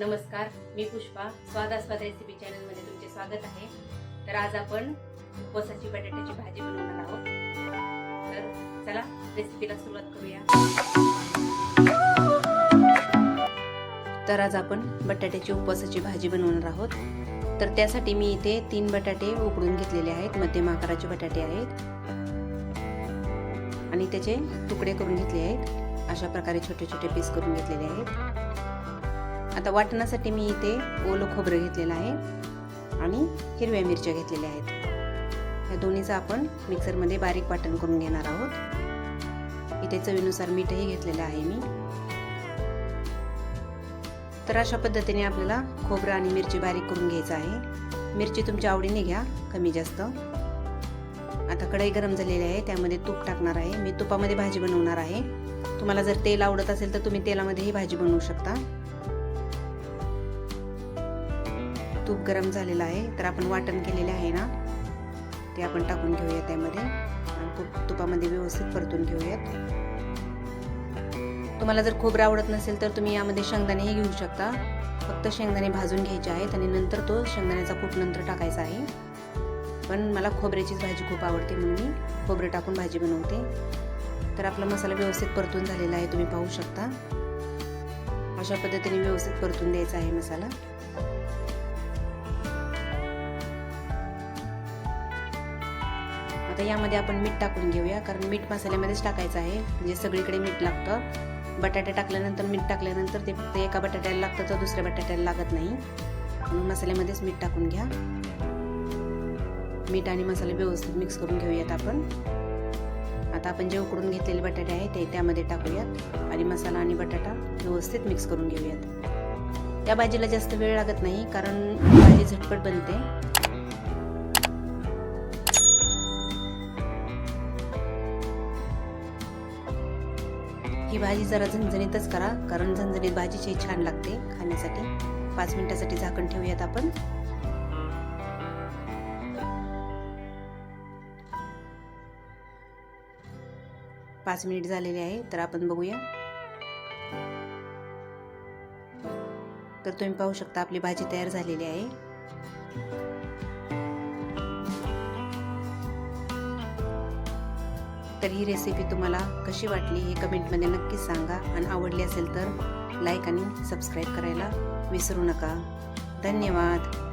नमस्कार मी पुष्पा. स्वादास्वाद रेसिपी चॅनलमध्ये तुमचे स्वागत आहे. तर आज आपण उपवासाची बटाट्याची भाजी बनवणार आहोत. तर चला रेसिपीला सुरुवात करूया. तर आज आपण बटाट्याची उपवासाची भाजी बनवणार आहोत. तर त्यासाठी मी इथे तीन बटाटे उकडून घेतलेले आहेत. मध्यम आकाराचे बटाटे आहेत. आणि त्याचे तुकडे करून घेतले आहेत. अशा प्रकारे छोटे छोटे पीस करून घेतलेले आहेत. आता वाटणासाठी मी इथे ओलं खोबरं घेतलेलं आहे आणि हिरव्या मिरच्या घेतलेल्या आहेत. या दोन्हीचं आपण मिक्सरमध्ये बारीक वाटण करून घेणार आहोत. इथे चवीनुसार मीठही घेतलेलं आहे मी. तर अशा पद्धतीने आपल्याला खोबरं आणि मिरची बारीक करून घ्यायचं आहे. मिरची तुमच्या आवडीने घ्या कमी जास्त. आता कढई गरम झालेली आहे त्यामध्ये तूप टाकणार आहे. मी तुपामध्ये भाजी बनवणार आहे. तुम्हाला जर तेल आवडत असेल तर तुम्ही तेलामध्येही भाजी बनवू शकता. तूप गरम झालेलं आहे तर आपण वाटण केलेले आहे ना ते आपण टाकून घेऊया त्यामध्ये. आणि तूप तुपामध्ये व्यवस्थित परतून घेऊयात. तुम्हाला जर खोबरं आवडत नसेल तर तुम्ही यामध्ये शेंगदाणेही घेऊ शकता. फक्त शेंगदाणे भाजून घ्यायचे आहेत आणि नंतर तो शेंगदाण्याचा कूट नंतर टाकायचा आहे. पण मला खोबऱ्याचीच भाजी खूप आवडते म्हणून मी खोबरं टाकून भाजी बनवते. तर आपला मसाला व्यवस्थित परतून झालेला आहे तुम्ही पाहू शकता. अशा पद्धतीने व्यवस्थित परतून द्यायचा आहे मसाला. आता यामध्ये आपण मीठ टाकून घेऊया कारण मीठ मसाल्यामध्येच टाकायचं आहे म्हणजे सगळीकडे मीठ लागतं. बटाटे टाकल्यानंतर मीठ टाकल्यानंतर ते फक्त एका बटाट्याला लागतं तर दुसऱ्या बटाट्याला लागत नाही. म्हणून मसाल्यामध्येच मीठ टाकून घ्या. मीठ आणि मसाले व्यवस्थित मिक्स करून घेऊयात आपण. आता आपण जे उकडून घेतलेले बटाटे आहे ते त्यामध्ये टाकूयात. आणि मसाला आणि बटाटा व्यवस्थित मिक्स करून घेऊयात. या भाजीला जास्त वेळ लागत नाही कारण भाजी झटपट बनते. ही भाजी जरा झणझणीतच करा कारण झणझणीत भाजीची छान लागते खाण्यासाठी. पाच मिनिटासाठी झाकण ठेवूयात आपण. पाच मिनिट झालेले आहे तर आपण बघूया. तर तुम्ही पाहू शकता आपली भाजी तयार झालेली आहे. तर ही रेसिपी तुम्हाला कशी वाटली हे कमेंटमध्ये नक्कीच सांगा. आणि आवडली असेल तर लाईक आणि सबस्क्राईब करायला विसरू नका. धन्यवाद.